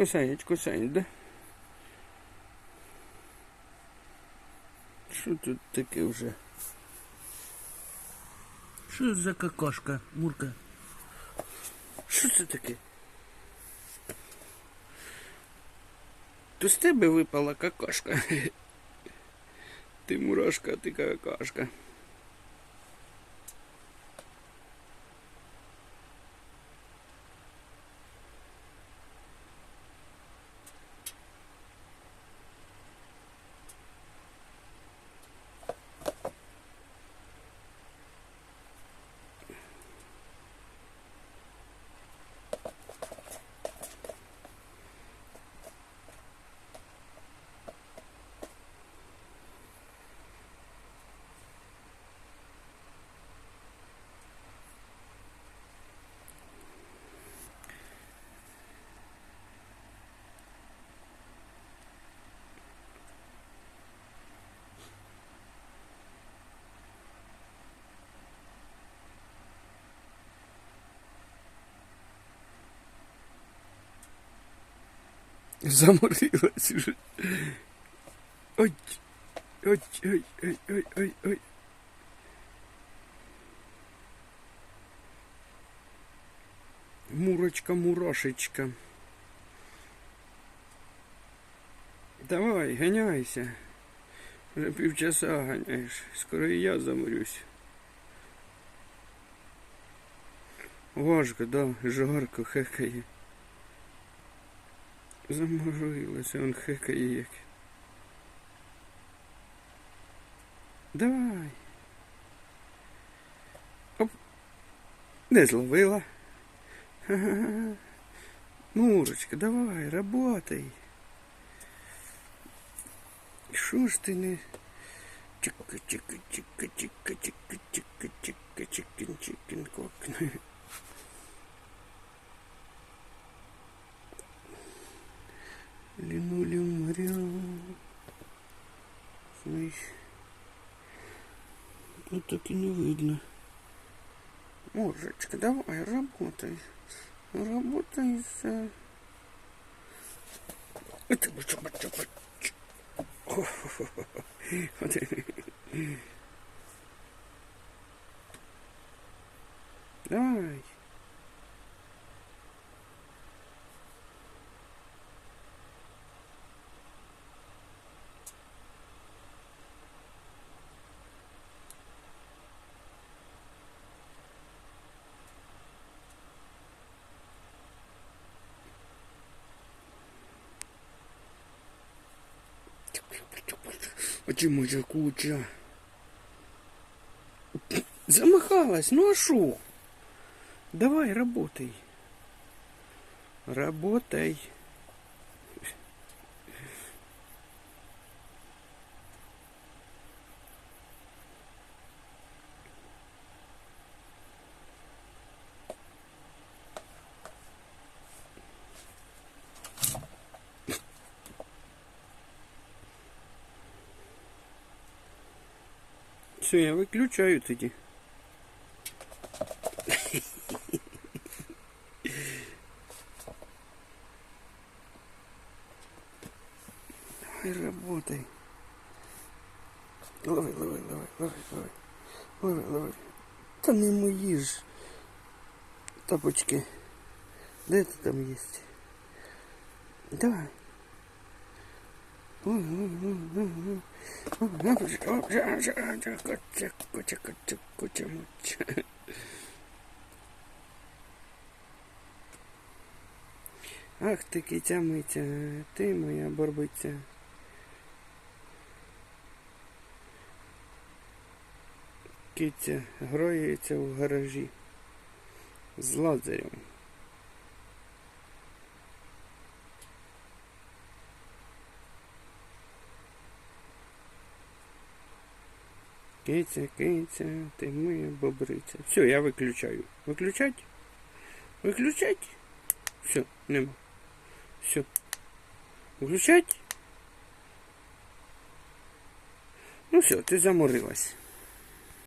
Кусають, да? Що тут таке вже? Що за какашка, Мурка? Що це таке? То з тебе випала какашка. Ти мурашка, ти какашка. Заморилась уже. Ой, ой, ой, ой, ой, ой, ой. Мурочка, мурашечка. Давай, гоняйся. Вже півчаса ганяєш. Скоро і я заморюсь. Важко, да, жарко, хекає. Заморилася, он хекає як. Давай. Оп. Не зловила. Ха-ха-ха. Мурочка, давай, работай. Що ж ти не... Чика, Линолеум моря. Ой. Вот так и не видно. Мужичка, давай, работай. Работай, все. Это бы чопа чопа. Давай. Оті же куча. Замахалась, ну а шо? Давай, работай. Работай. Все, я выключаю тоді. Давай работай. Лови, лови, лови, лови, лови. Лови, лови. Та не мої ж тапочки. Де ти там є? Давай. Ах ти киця миця, ти моя борбиця. Киця гроється в гаражі з лазарем. Киця, киця, ти моя бобриця. Все, я виключаю. Виключать? Виключать? Все, нема. Все. Виключать? Ну все, ти заморилась.